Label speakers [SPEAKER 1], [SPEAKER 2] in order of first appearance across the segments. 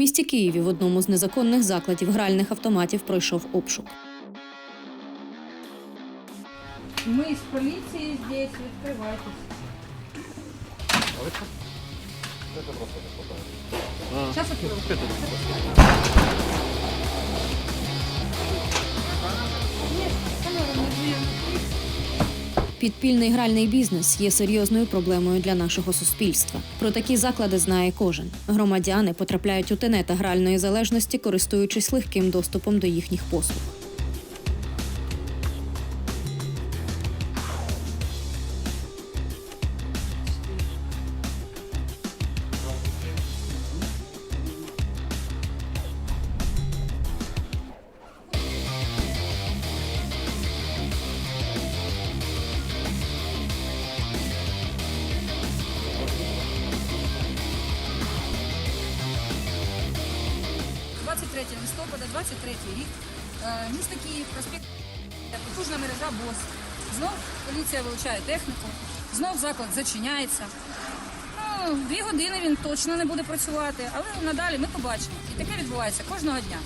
[SPEAKER 1] місті Києві в одному з незаконних закладів гральних автоматів пройшов обшук.
[SPEAKER 2] Ми з поліції здесь, відкривайтесь. Зараз открою.
[SPEAKER 1] Підпільний гральний бізнес є серйозною проблемою для нашого суспільства. Про такі заклади знає кожен. Громадяни потрапляють у тенета гральної залежності, користуючись легким доступом до їхніх послуг.
[SPEAKER 2] — 23 листопада, 23 рік. Е, Місто Київ, проспект потужна мережа БОС. Знов поліція вилучає техніку, знов заклад зачиняється. Ну, дві години він точно не буде працювати, але надалі ми побачимо. І таке відбувається кожного дня.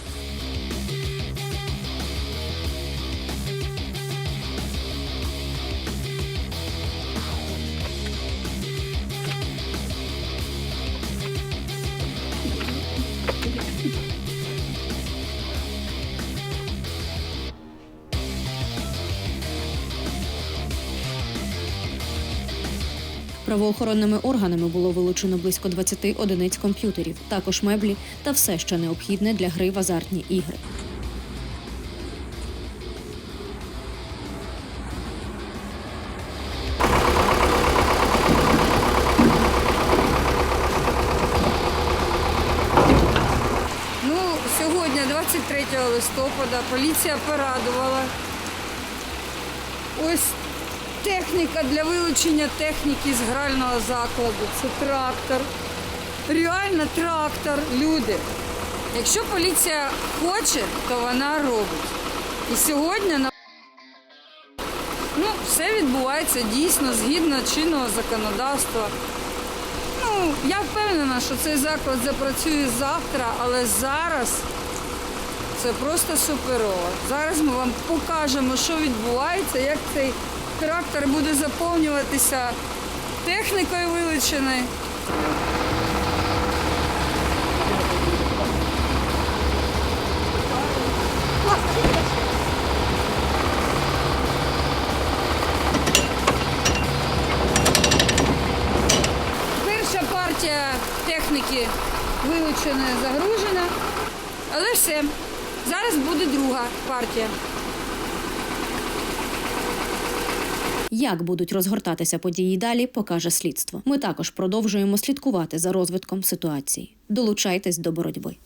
[SPEAKER 1] Правоохоронними органами було вилучено близько 20 одиниць комп'ютерів, також меблі та все, що необхідне для гри в азартні ігри.
[SPEAKER 2] Ну, сьогодні, 23 листопада, поліція порадувала. Ось техніка для вилучення техніки з грального закладу. Це трактор. Реально трактор, люди. Якщо поліція хоче, то вона робить. І сьогодні на ну, все відбувається дійсно згідно чинного законодавства. Ну, я впевнена, що цей заклад запрацює завтра, але зараз це просто суперово. Зараз ми вам покажемо, що відбувається, як цей трактор буде заповнюватися технікою вилученою. Перша партія техніки вилученої загружена, але все. Зараз буде друга партія.
[SPEAKER 1] Як будуть розгортатися події далі, покаже слідство. Ми також продовжуємо слідкувати за розвитком ситуації. Долучайтесь до боротьби.